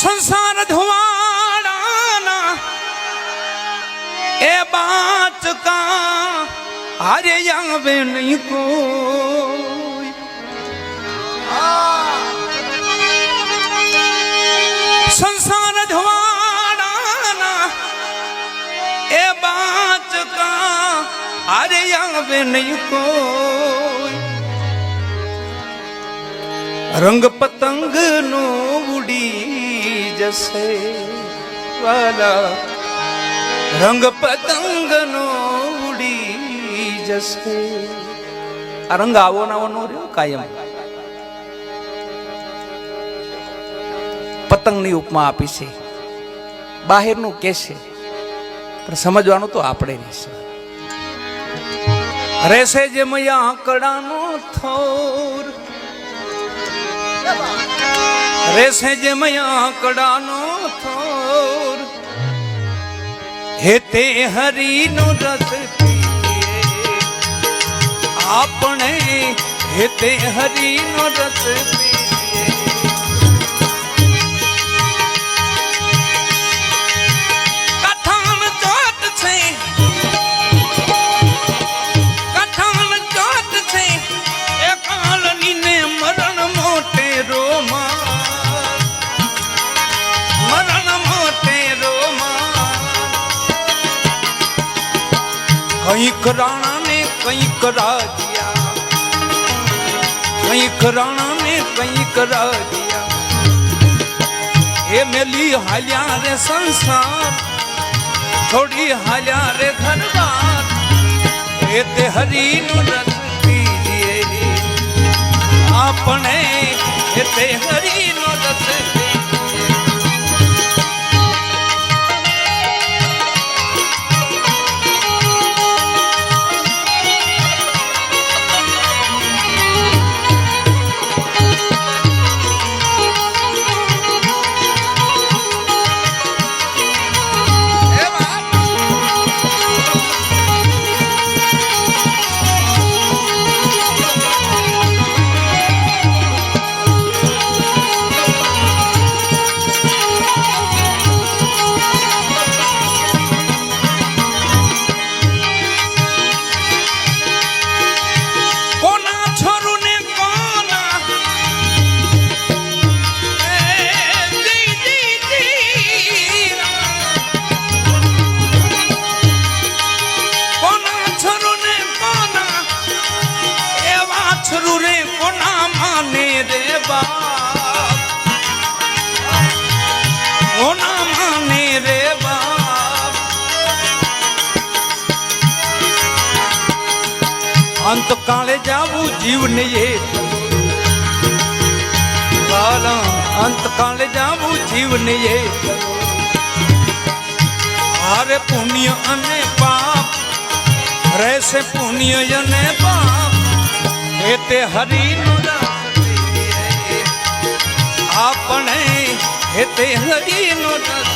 સંસાર ધુવાડાના. એ બાચકા હારે આવે નહીં કોઈ. સંસાર ધુવાડાના. એ બાચકા હારે આવે નહીં કોઈ. રંગ પતંગ નો ઉડી જશે વાલા રંગ પતંગ નો ઉડી જશે આ રંગ આવો નવો નો રહ્યો કાયમ પતંગની ઉપમા આપી છે બહારનું કે છે, પણ સમજવાનું તો આપણે રહેશે રહેશે જે મૈયા આંકડાનો થોર રેસે જે મયા કડાનો થોર. હેતે હરીનો રસ પીએ. આપણે હેતે હરીનો રસ પીએ. કંઈક રાણા ને કંઈક રાજિયા કંઈક રાણા ને કંઈક રાજિયા એ મેલી હાલ્યા રે સંસાર, થોડી હાલ્યા રે ઘરબાર. એ તે હરીનું રસ પીજીએ આપણે એ તે હરીનો રસ જીવને એ વાલા અંત કાળે જાવું જીવને એ હારે પુણ્ય અને પાપ, રહેશે પુણ્ય અને પાપ. એ તે હરિનું. આપણે એ તે હરિનું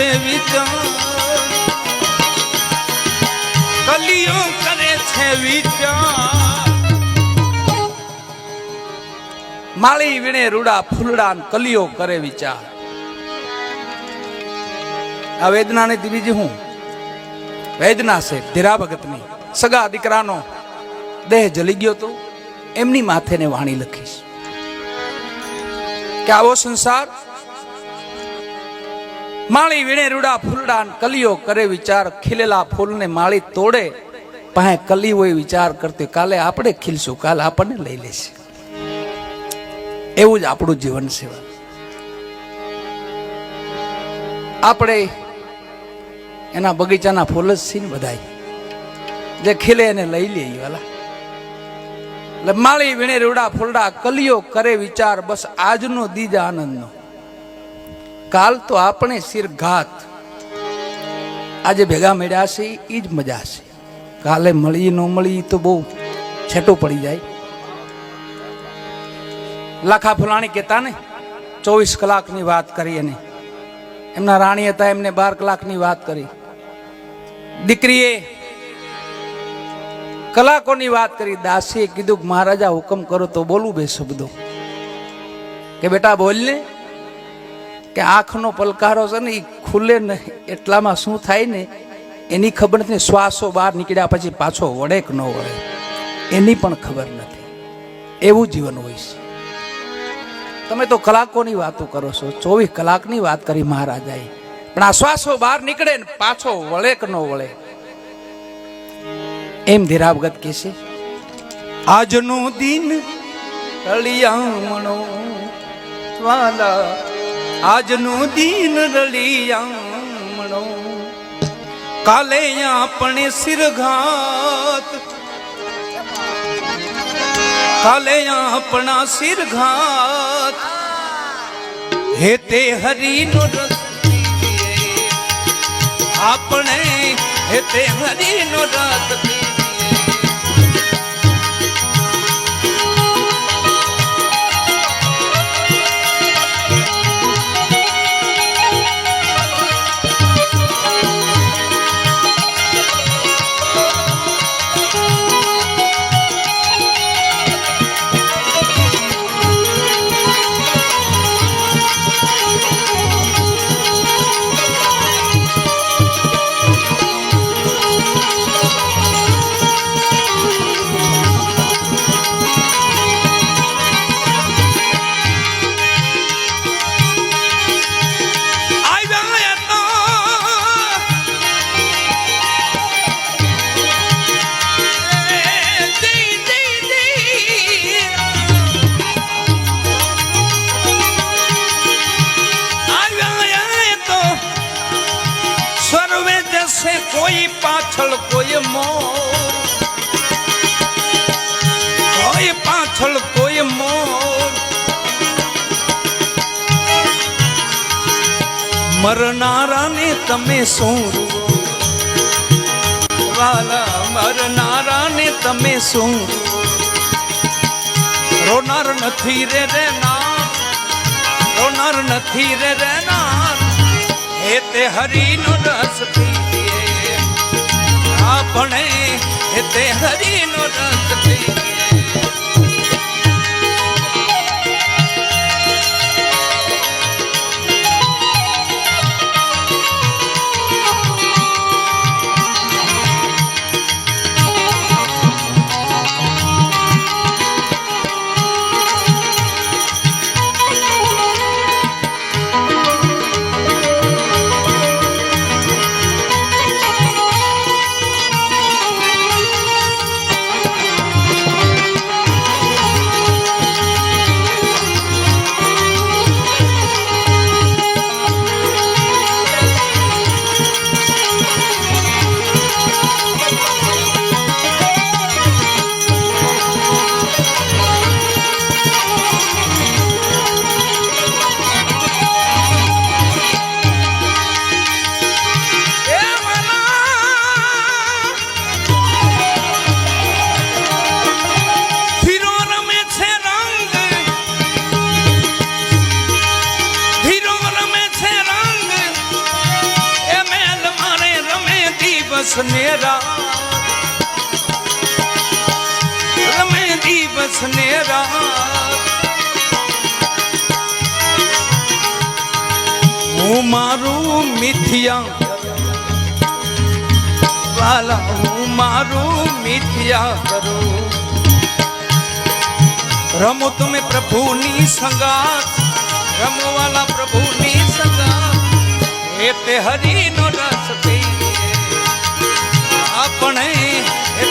છે વિચાર. કલિયો કરે છે વિચાર. માળી વીણે રૂડા ફૂલડા કલિયો કરે વિચાર. આ વેદના ને બીજી હું? વેદના છે ધીરા ભગતની. સગા દીકરાનો દેહ જલી ગયો તો એમની માથે ને વાણી લખીશ. કે આવો સંસાર માળી વીણે રૂડા ફૂલડા ને કલિયો કરે વિચાર, ખીલેલા ફૂલને માળી તોડે, પાસે કલી હોય વિચાર કરતી, કાલે આપણે ખીલશું, કાલે આપણને લઈ લેશે. એવું જ આપણું જીવન સેવા. આપણે એના બગીચાના ફૂલ જ છે ને બધાય. જે ખીલે એને લઈ લઈએ વાલા. એટલે માળી વીણે રૂડા ફૂલડા કલિયો કરે વિચાર, બસ આજનો દીજ આનંદનો. કાલ તો આપણે શિરઘાત. આજે ભેગા મળ્યા છે એ જ મજા છે. કાલે મળી, ન મળી તો બહુ છેટું પડી જાય. લાખા ફુલાણી કહેતા ને, ચોવીસ કલાકની વાત કરી એને. એમના રાણી હતા એમને બાર કલાકની વાત કરી. દીકરીએ કલાકોની વાત કરી. દાસીએ કીધું મહારાજા, હુકમ કરો. તો બોલું બે શબ્દો. કે, બેટા, બોલ ને. કે આંખનો પલકારો છે ને એ ખુલે ને એટલામાં શું થાય ને, એની ખબર નથી, શ્વાસો બહાર નીકળ્યા પછી પાછો વળે કે ન વળે, એની પણ ખબર નથી. એવું જીવન હોય છે. તમે તો કલાકોની વાતો કરો છો, ચોવીસ કલાકની વાત કરી મહારાજાએ. પણ આ શ્વાસો બહાર નીકળે ને પાછો વળે કે ન વળે? એમ ધીરાવગત કે છે, આજનો દિન રળિયામણો વાલા આજનો દિન રળિયામણો. કાલે આપણે સિરઘાત કાલે આપણા સિરઘાત હે તે હરિનો. આપણે હે તે હરિનો રસ પાછળ કોઈ મોર. કોઈ પાછળ કોઈ મોર. મરનારાને તમે શું? વાલા, મરનારાને તમે શું? રોનાર નથી રે રે ના રોનાર નથી રે રે ના હે તે હરિનો રસ પીએ આપણે તે હરિનો રસ પીએ દિવસ નેરા રમે દિવસ નેરા હું મારું મિથિયા. વાલા, હું મારું મિથિયા કરું. રમો તમે પ્રભુની સંગાત રમવાલા પ્રભુની સંગાત એ તે હરિનો રસ પી પણ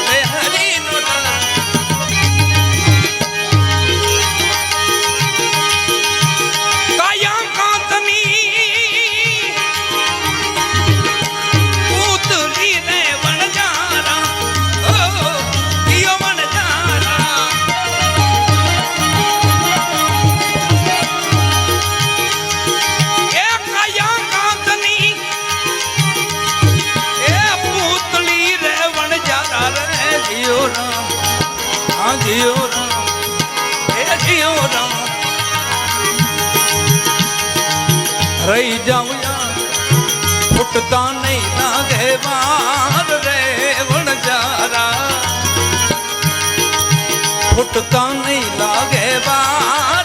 જીઓ રામ હે જીઓ રામ રહી જાઉં ફૂટતા નહીં લાગે વાર રે વણજારા ફૂટતા નહીં લાગે વાર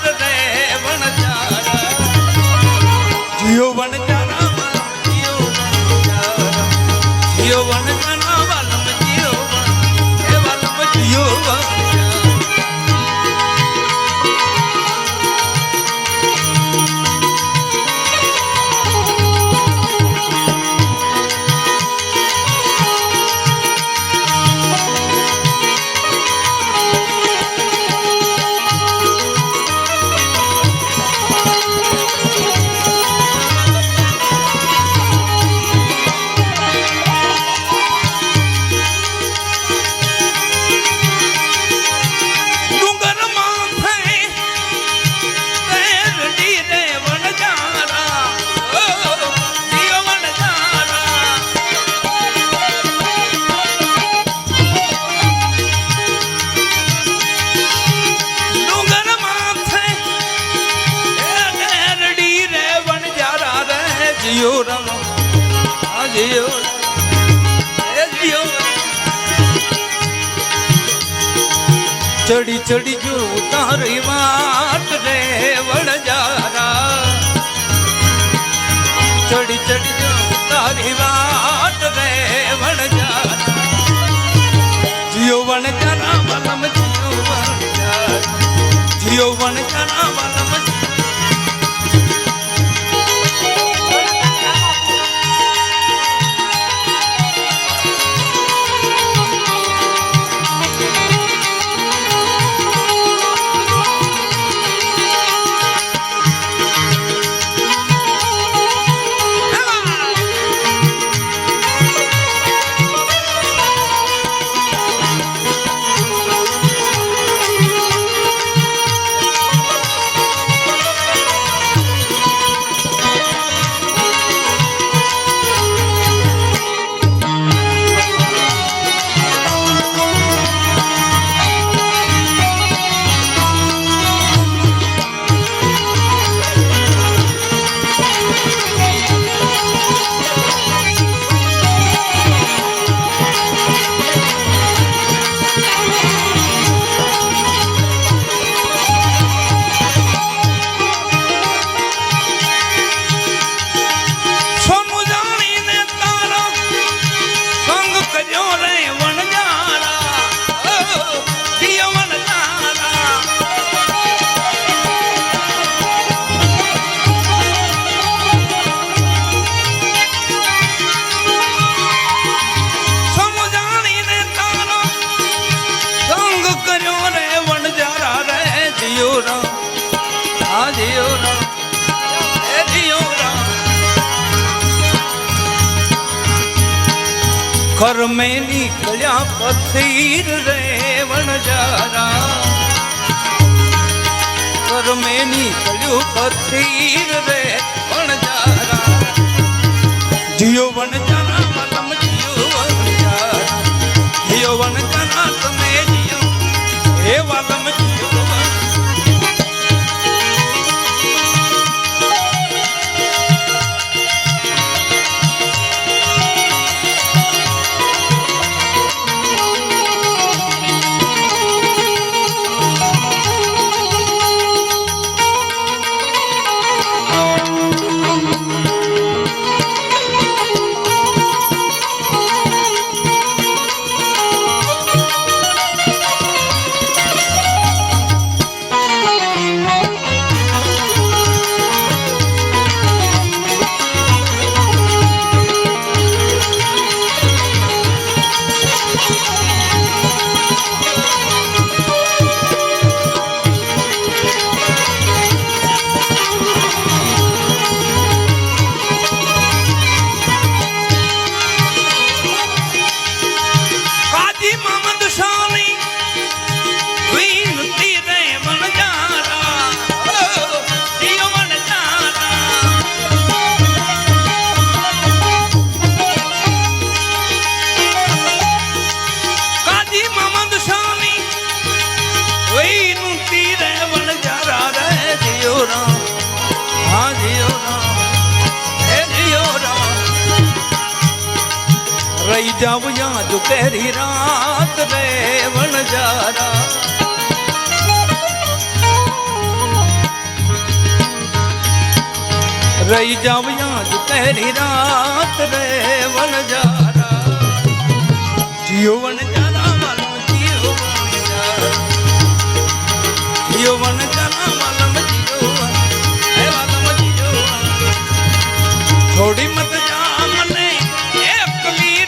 પથીર રે રહી જાવ યા જો કેરી રાત રે વણજારા જીઓ વણજારા વાલો જીઓ જીઓ વણજારા વાલમ જીઓ હે વાલમ જીઓ થોડી મત જા મને એકલી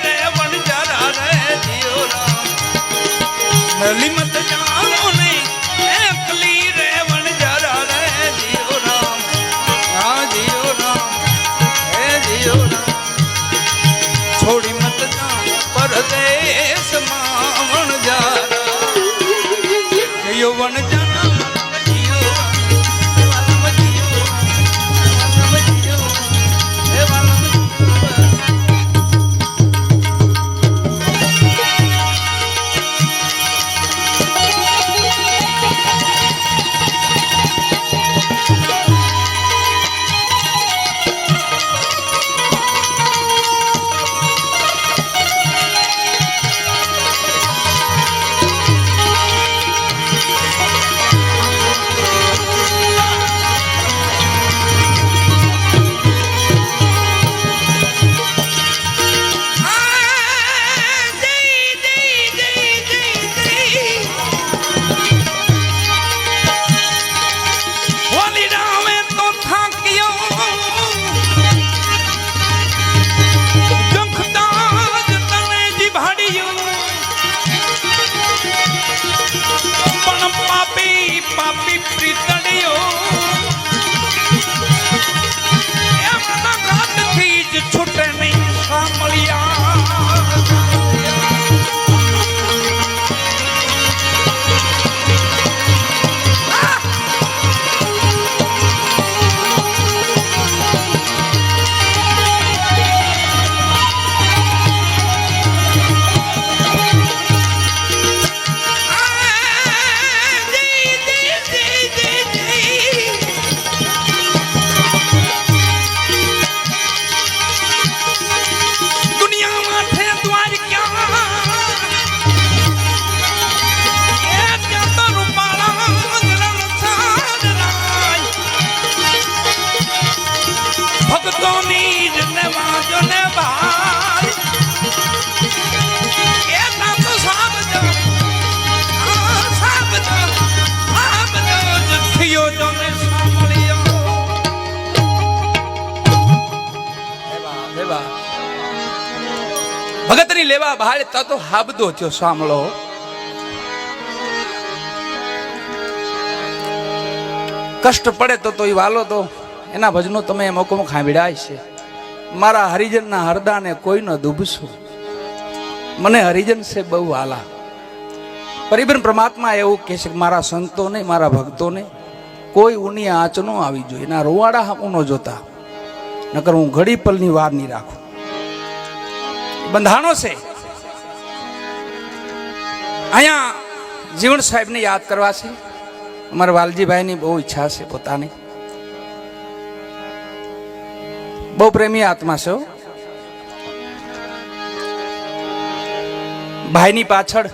ભગતની લેવા બહાર તા હાબદો થયો, સાંભળો. કષ્ટ પડે તો તો એ વાલો તો એના ભજનો તમે મોકો ખાંભીડાય છે. મારા હરિજનના હરદાને કોઈ ન દુભશું. મને હરિજન છે બહુ વાલા પરિબન પરમાત્મા એવું કહે છે કે મારા સંતોને, મારા ભક્તોને કોઈ ઊની આંચ ન આવી જોઈએ. એના રોવાડા હું ન જોતા. નકર હું ઘડી પલની વાર નહીં રાખું. બંધાણો છે. અહીંયા જીવણ સાહેબને યાદ કરવા છે. અમારા વાલજીભાઈની બહુ ઈચ્છા છે પોતાની. બહુ પ્રેમી આત્મા છે ભાઈની પાછળ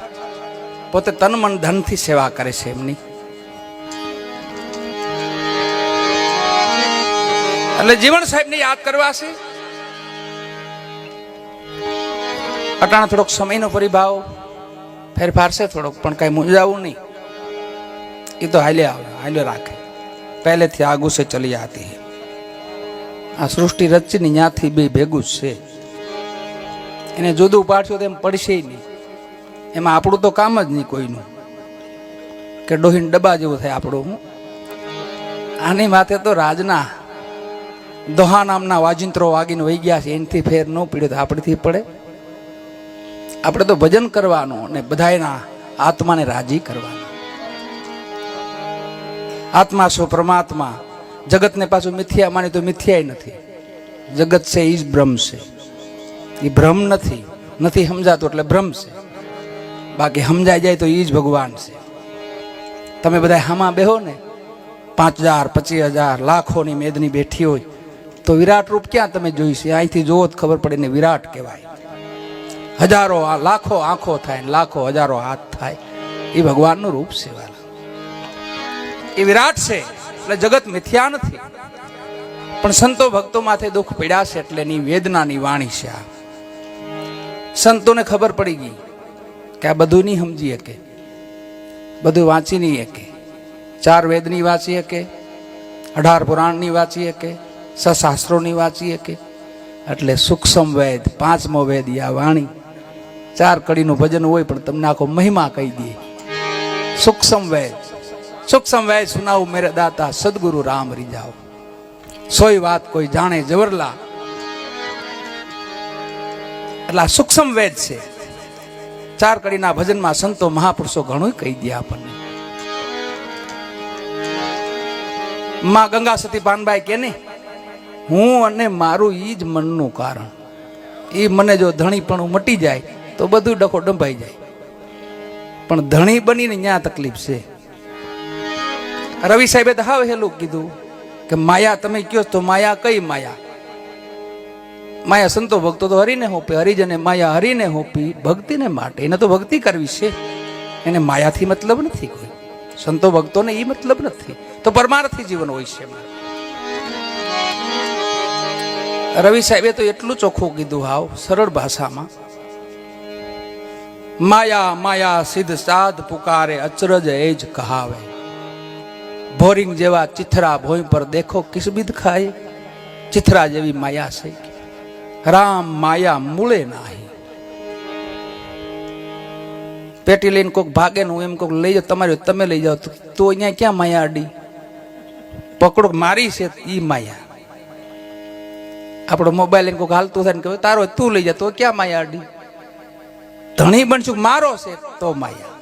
પોતે તન મન ધનથી સેવા કરે છે એમની. એટલે જીવણ સાહેબને યાદ કરવા છે. અટાણા થોડોક સમયનો પરિભાવ ફેરફાર છે થોડોક, પણ કાંઈ મૂંઝાવું નહીં. એ તો હાલ્યા આવે, હાલ્યો રાખે. પહેલેથી આગુ છે ચલી આતી આ સૃષ્ટિ રચીની ન્યાથી બે ભેગું છે. એને જુદું પાડશો તો એમ પડશે નહીં. એમાં આપણું તો કામ જ નહીં કોઈનું. કે ડોહીન ડબ્બા જેવું થાય આપણું, હું? આની માથે તો રાજના દોહા નામના વાજિંત્રો વાગીને વહી ગયા છે. એનાથી ફેર ન પીડ્યો તો આપણેથી પડે. આપણે તો ભજન કરવાનું અને બધાયના આત્માને રાજી કરવાનું. આત્મા છો પરમાત્મા? જગતને પાછું મિથ્યા માની તો મિથ્યાય નથી. જગત છે એ જ બ્રહ્મ છે. એ ભ્રમ નથી. નથી સમજાતું એટલે ભ્રમ છે. બાકી સમજાઈ જાય તો એ જ ભગવાન છે. તમે બધા હામાં બેહો ને, પાંચ હજાર, પચીસ હજાર, લાખોની મેદની બેઠી હોય, તો વિરાટ રૂપ ક્યાં તમે જોઈ અહીંથી જોવો જ ખબર પડે ને વિરાટ કહેવાય. હજારો લાખો આંખો થાય લાખો હજારો હાથ થાય. એ ભગવાનનું રૂપ છે એ વિરાટ છે, એટલે જગત મિથ્યા નથી. પણ સંતો ભક્તો માથે દુઃખ પીડાશે એટલે એની વેદનાની વાણી છે આ. સંતોને ખબર પડી ગઈ કે આ બધું નહીં સમજી શકે. બધું વાંચી નહીં શકે. ચાર વેદની વાંચી શકે, અઢાર પુરાણની વાંચી શકે સશાસ્ત્રોની વાંચી શકે. એટલે સૂક્ષ્મ વેદ, પાંચમો વેદ યા વાણી ચાર કડીનું ભજન હોય પણ તમને આખો મહિમા કહી દે. સુખ વેદ સુખ વેદ સુનાવું મેરે દાતા, સદગુરુ રામ રીજાઓ સોય વાત કોઈ જાણે જવરલા. એટલે આ સૂક્ષ્મ વેદ છે. ચાર કડીના ભજનમાં સંતો મહાપુરુષો ઘણું કહી દે આપણને. માં ગંગા સતી પાનબાઈ કે નહીં? હું અને મારું એ જ મનનું કારણ. એ મને જો ધણી પણ મટી જાય તો બધું ડખો ડંભાઈ જાય. પણ ધણી બનીને ત્યાં તકલીફ છે. રવિ સાહેબે તો હાવ હેલું કીધું કે, માયા, તમે કયો તો, માયા, કઈ માયા? માયા સંતો ભક્તો તો હરીને હોપે, હરિજને માયા હરીને હોપી, ભક્તિને માટે. એને તો ભક્તિ કરવી છે. એને માયાથી મતલબ નથી કોઈ. સંતો ભક્તોને એ મતલબ નથી. તો પરમાર્થી જીવન હોય છે. રવિ સાહેબે તો એટલું ચોખ્ખું કીધું હાવ, સરળ ભાષામાં. માયા માયા સિદ્ધ સાધ પુકારે અચરજ એ જ કહાવે. બોરિંગ જેવા ચિથરા ભોય પર દેખો કિસબિદ ખાય. ચિથરા જેવી માયા છે રામ માયા મૂળે નાહી. પેટી લઈને કોક ભાગે હું એમ કોક લઈ જાઓ, તમારે તમે લઈ જાઓ, તો અહીંયા ક્યાં માયા અડી પકડો, મારી છે ઈ માયા. આપણો મોબાઈલ લઈને કોક હાલતું થાય ને કહ્યું તારો તું લઈ જા, તો ક્યાં માયા અડી ધણી બનશું મારો છે તો માયા.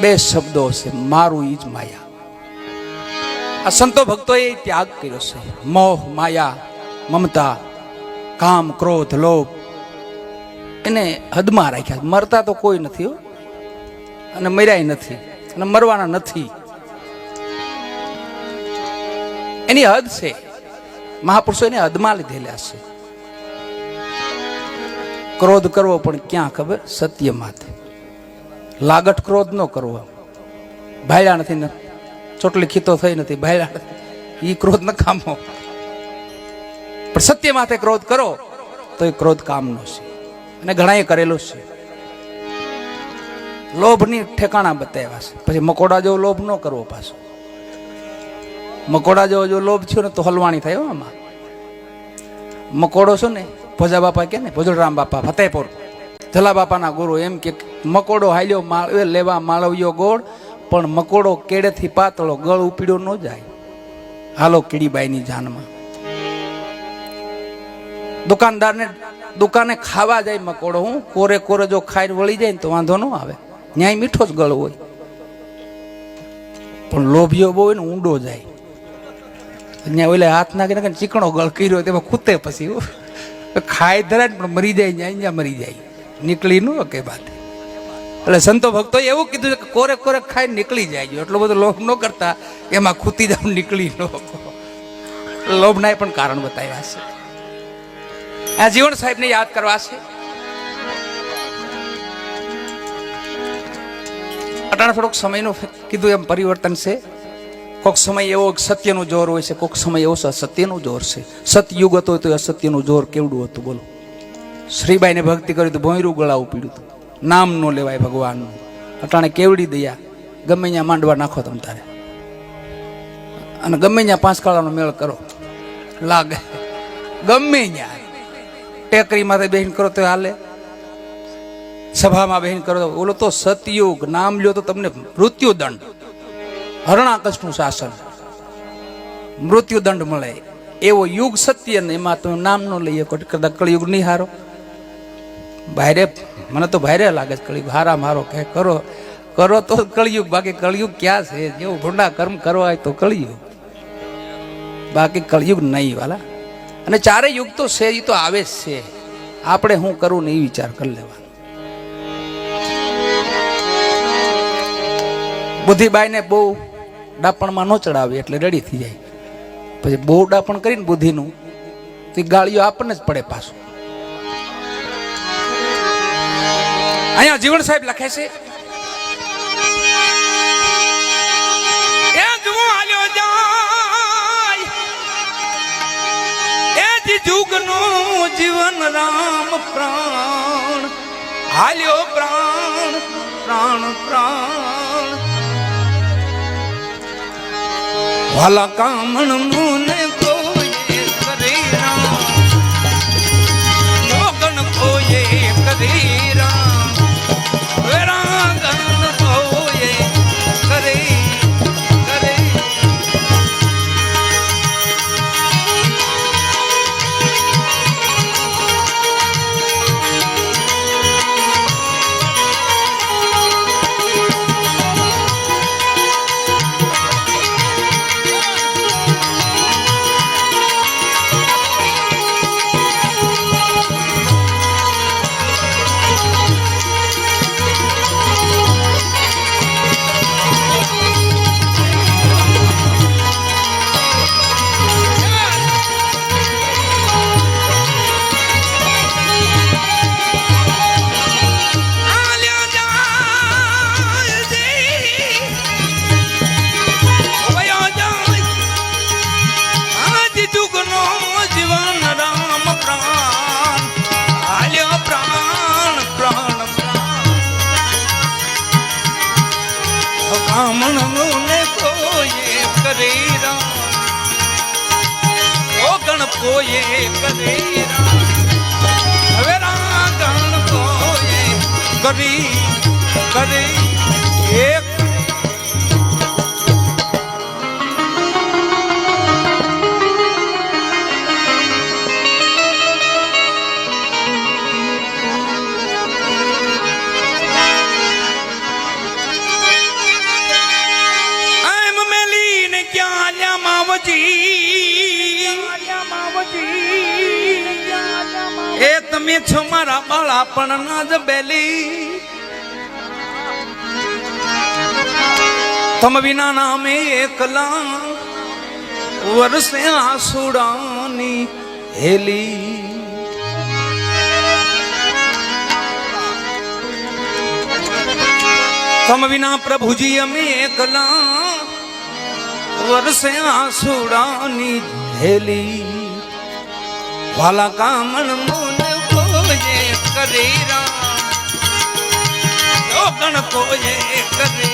બે શબ્દો છે, મારું ઈ જ માયા. આ સંતો ભક્તોએ ત્યાગ કર્યો છે. મોહ, માયા, મમતા, કામ, ક્રોધ, લોભ, એને હદમાં રાખ્યા મરતા તો કોઈ નથી હો. અને મર્યાય નથી. અને મરવાના નથી. એની હદ છે. મહાપુરુષો એને હદમાં લીધેલા છે. ક્રોધ કરવો પણ ક્યાં ખબર? સત્ય માથે. લાગટ ક્રોધ ન કરવો. ભાયડા નથી ને, ચોટલી ખીતો થઈ નથી, ભાયડા એ ક્રોધ ન કામો. પણ સત્ય માથે ક્રોધ કરો, તો એ ક્રોધ કામનો છે. અને ઘણાએ કરેલો છે. લોભની ઠેકાણા બતાવ્યા છે. પછી મકોડા જેવો લોભ ન કરવો પાછો. મકોડા જેવો જો લોભ થયો ને તો હલવાણી થાય આમાં. મકોડો છો ને ભોજા બાપા કે ને? ભોજળરામ બાપા ફતેપુર જલા બાપાના ગુરુ એમ કે, મકોડો હાલ્યો માળવે લેવા માળવ્યો ગોળ, પણ મકોડો કેડેથી પાતળો, ગળ ઉપીડો ન જાય. હાલો કીડીબાઈની જાનમાં. દુકાનદારને, દુકાને ખાવા જાય મકોડો, હું કોરે કોરે જો ખાઈને વળી જાય ને તો વાંધો ન આવે. ન્યાય મીઠો જ ગળ હોય. પણ લોભિયો બહુ હોય ને ઊંડો જાય. ત્યાં ઓલે હાથ નાખીને ચીકણો ગળ કર્યો તેમાં ખૂતે પછી ખાઈ ધરાય પણ મરી જાય ત્યાં ત્યાં મરી જાય. નીકળી ન કે વાત. એટલે સંતો ભક્તો એવું કીધું કે કોરે કોરે ખાઈ નીકળી જાય એટલો બધો લોભ ન કરતા એમાં ખૂતી જાવ નીકળી ન લોભના પણ કારણ બતાવ્યા છે. આ જીવન સાહેબને યાદ કરવા છે. અટાણ થોડોક સમયનો કીધું એમ પરિવર્તન છે. કોક સમય એવો સત્યનું જોર હોય છે, કોક સમય એવો સત્યનું જોર છે. સતયુગ હતો તો અસત્યનું જોર કેવડું હતું, બોલો. શ્રીબાઈને ભક્તિ કરી તો ભોંયરું ગળાવું પીડ્યું હતું. નામ નો લેવાય ભગવાનનું. અટાણે કેવડી દયા. ગમે ત્યાં માંડવા નાખો તમે તારે. અને ગમે ત્યાં પાંચ કાળાનો મેળ કરો. લાગે. ગમે ત્યાં. ટેકરી માથે બેહીન કરો તો હાલે. સભામાં બેહીન કરો ઓલો તો સતયુગ. નામ લ્યો તો તમને મૃત્યુ દંડ હરણાકશનું શાસન. મૃત્યુદંડ મળે. એવો યુગ સત્ય ને એમાં તમે નામ ન લઈએ કદાચ કળિયુગ નહીં હારો ભાઈરે, મને તો ભાઈરે લાગે છે, કળિયુગ હારા મારો કે કરો. કરો તો કળિયુગ, બાકી કળિયુગ ક્યાં છે? જેવું ભૂંડા કર્મ કરવા તો કળિયુગ. બાકી કળિયુગ નહીં વાલા. અને ચારે યુગ તો છે એ તો આવે જ છે. આપણે શું કરવું ને એ વિચાર કરી લેવાનો. બુદ્ધિબાઈને બહુ ડાપણમાં ન ચડાવે એટલે રેડી થઈ જાય. પછી બહુ ડાપણ કરીને બુદ્ધિનું, તે ગાળીઓ આપણને જ પડે પાછું. અહીંયા જીવન સાહેબ લખે છે જુગનું જીવન રામ પ્રાણ હાલ્યો પ્રાણ પ્રાણ પ્રાણ. વાલા કામણ મુને કોયે તમે છો મારા બાળા, પણ ના જ બેલી. તમ વિના નામે એકલા વર્ષે આસુડાની હેલી. તમ વિના પ્રભુજી અમે એકલા વર્ષે આસુડાની હેલી. વાલા કામણ મોન કરી રા લોકણ કોયે કરી